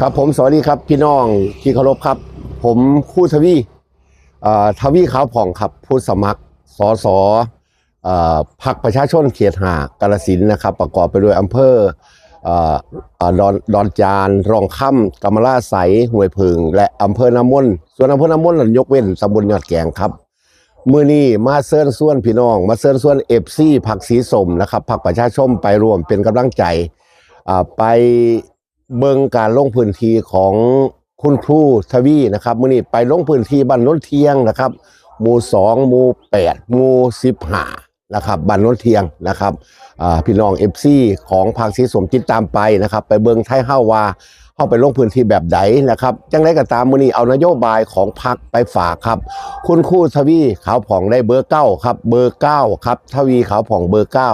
ครับผมสวัสดีครับพี่น้องที่เคารพครับ ผมคู่ทวีทวีขาวผ่องครับผู้สมัครสอสอพรรคประชาชนเขตหากาลสินนะครับ ประกอบไปด้วยอำเภออออดอนดอนจานรองค่ำกำมะลาใสห้วยพึงและอำเภอน้ำมน์ส่วนอำเภอน้ำมนนั้นยกเว้นตำบลยอดแกงครับมื่อนี้มาเซิร์นส่วนพี่น้อง มาเซิร์นส่วนเอฟซีผักสีสมนะครับผักประชาชนไปร่วมเป็นกำลังใจไป เบิงการลงพื้นที่ของคุณครูทวีนะครับมื่อนี้ไปลงพื้นที่บ้านโนนเทียงนะครับ หมู่สองหมู่แปดหมู่สิบห้านะครับบ้านโนนเทียงนะครับพี่น้องเอฟซีของผักสีสมติดตามไปนะครับ ไปเบิงไทยเฮาว่าเข้าไปลงพื้นที่แบบใดนะครับจังไรก็ตามมือนี้เอานโยบายของพักไปฝากครับ คุณครู่ทวีขาวผ่องได้เบอร์เก้าครับเบอร์เก้าครับทวีขาวผ่องเบอร์เก้า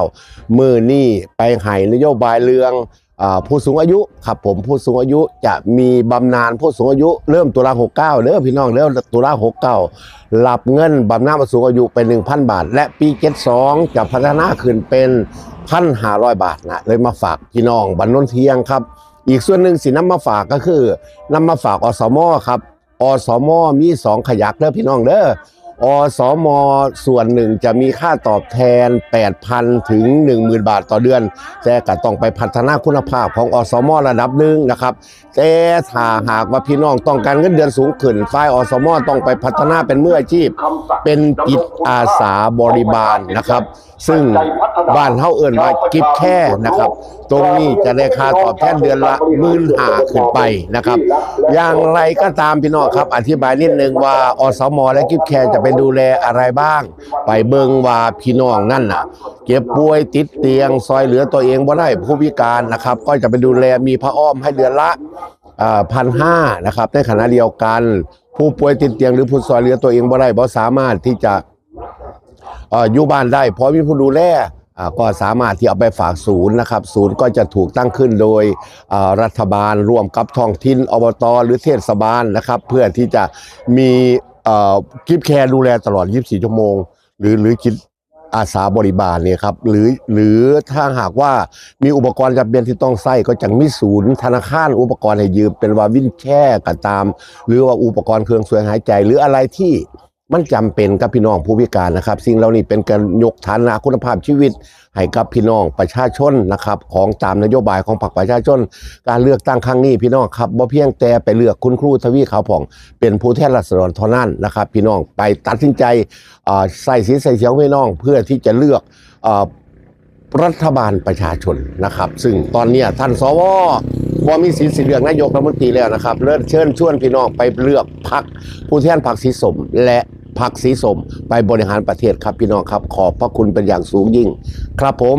มือนี่ไปให้นโยบายเรื่อง ผู้สูงอายุครับผมผู้สูงอายุจะมีบำนาญผู้สูงอายุเริ่มตุลาหกเก้าเด้อพี่น้องเริ่มตุลาหกเก้ารับเงินบำนาญผู้สูงอายุเป็นหนึ่งพันบาท และปีเจ็ดสองจะพัฒนาขึ้นเป็นพันห้าร้อยบาทนะเลยมาฝากพี่น้องบันนนเทียงครับ อีกส่วนหนึ่งสินำมาฝากก็คือนำมาฝากอสมครับอสมมีสองขยักเด้อพี่น้องเด้อ อสมส่วนหนึ่งจะมีค่าตอบแทน 8,000 ถึง 10,000 บาทต่อเดือน แต่ก็ต้องไปพัฒนาคุณภาพของอสมระดับหนึ่งนะครับแต่ถ้าหากว่าพี่น้องต้องการเงินเดือนสูงขึ้นฝ่ายอสมต้องไปพัฒนาเป็นมืออาชีพ เป็นจิตอาสาบริบาลนะครับ ซึ่งบ้านเฮาเอิ้นว่ากิฟแค่นะครับ ตรงนี้จะได้ค่าตอบแทนเดือนละหมื่นหาขึ้นไปนะครับ อย่างไรก็ตามพี่น้องครับ อธิบายนิดนึงว่าอสมและกิฟแคร์จะไปดูแลอะไรบ้าง ไปเบิงว่าพี่น้องนั่นน่ะเจ็บป่วยติดเตียง ซอยเหลือตัวเองบ่ได้ผู้พิการนะครับ ก็จะไปดูแลมีพระอ้อมให้เดือนละพันห้านะครับ ในขณะเดียวกัน ผู้ป่วยติดเตียงหรือผู้ซอยเหลือตัวเองบ่ได้บ่สามารถที่จะอยู่บ้านได้ เพราะมีผู้ดูแลก็สามารถที่เอาไปฝากศูนย์นะครับ ศูนย์ก็จะถูกตั้งขึ้นโดยรัฐบาลร่วมกับท้องถิ่นอบต หรือเทศบาลนะครับ เพื่อที่จะมี กิฟแคร์ดูแลตลอด 24 ชั่วโมง หรือหรือจิตอาสาบริบาลเนี่ยครับหรือหรือถ้าหากว่ามีอุปกรณ์จำเป็นที่ต้องใช้ก็จะมีศูนย์ธนาคารอุปกรณ์ให้ยืมเป็นว่าวินแช่ก็ตาม หรือว่าอุปกรณ์เครื่องช่วยหายใจ หรืออะไรที่ มันจำเป็นกับพี่น้องผู้พิการนะครับ สิ่งเหล่านี้เป็นการยกฐานะคุณภาพชีวิต ให้กับพี่น้องประชาชนนะครับ ของตามนโยบายของพรรคประชาชน การเลือกตั้งครั้งนี้พี่น้องครับบ่เพียงแต่ไปเลือกคุณครูทวีขาวผ่อง เป็นผู้แทนราษฎรเท่านั้นนะครับ พี่น้องไปตัดสินใจใส่สีใส่เสียงพี่น้องเพื่อที่จะเลือกอรัฐบาลประชาชนนะครับ ซึ่งตอนนี้ท่านสวพอมีสิทธิ์สิเหลือกนายกรัฐมนตรีแล้วนะครับเริ่มเชิญชวนพี่น้องไปเลือกพักผู้แทนพรรคสีสมและ พักสีสมไปบริหารประเทศครับพี่น้องครับ ขอบพระคุณเป็นอย่างสูงยิ่ง ครับผม